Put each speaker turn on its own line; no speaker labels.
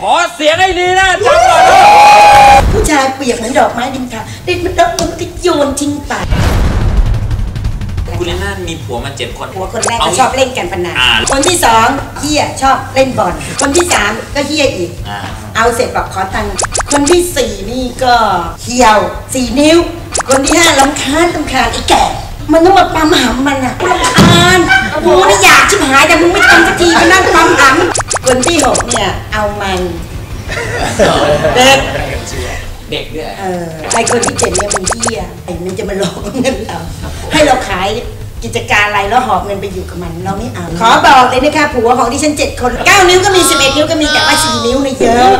ขอเสียงให้ลีน่าจังหน่อย
ผู้ชายเปรียบเหมือนดอกไม้ดินทาดินมันดอกมันก็โยนทิ้งไป
คุณลีน่ามีผัวมาเจ็ดคน
หัวคนแรก
เอา
ก็ชอบเล่นการพนัน
อ่า
คนที่สองเฮียชอบเล่นบอลคนที่สามก็เฮียอีก
อ่า
เอาเสร็จบอกขอตังค์คนที่สี่นี่ก็เหี่ยวสี่นิ้ว คนที่ห้าลำคาญลำคาญไอ้แก่มันต้องมาปั๊มหำมันอะ เนี่ยเอามัน เด็ก
เด็กด้วย
เออไอ้คนที่เจ็ดเนี่ยมันเฮียไอ้มันจะมาหลอกเงินเรา ให้เราขายกิจการอะไรแล้วหอบเงินไปอยู่กับมันเราไม่เอาขอบอกเลยนะคะผัวของดิฉันเจ็ดคนเก้านิ้วก็มีสิบเอ็ดนิ้วก็มีแต่ว่าสี่นิ้วเนี่ยเยอะ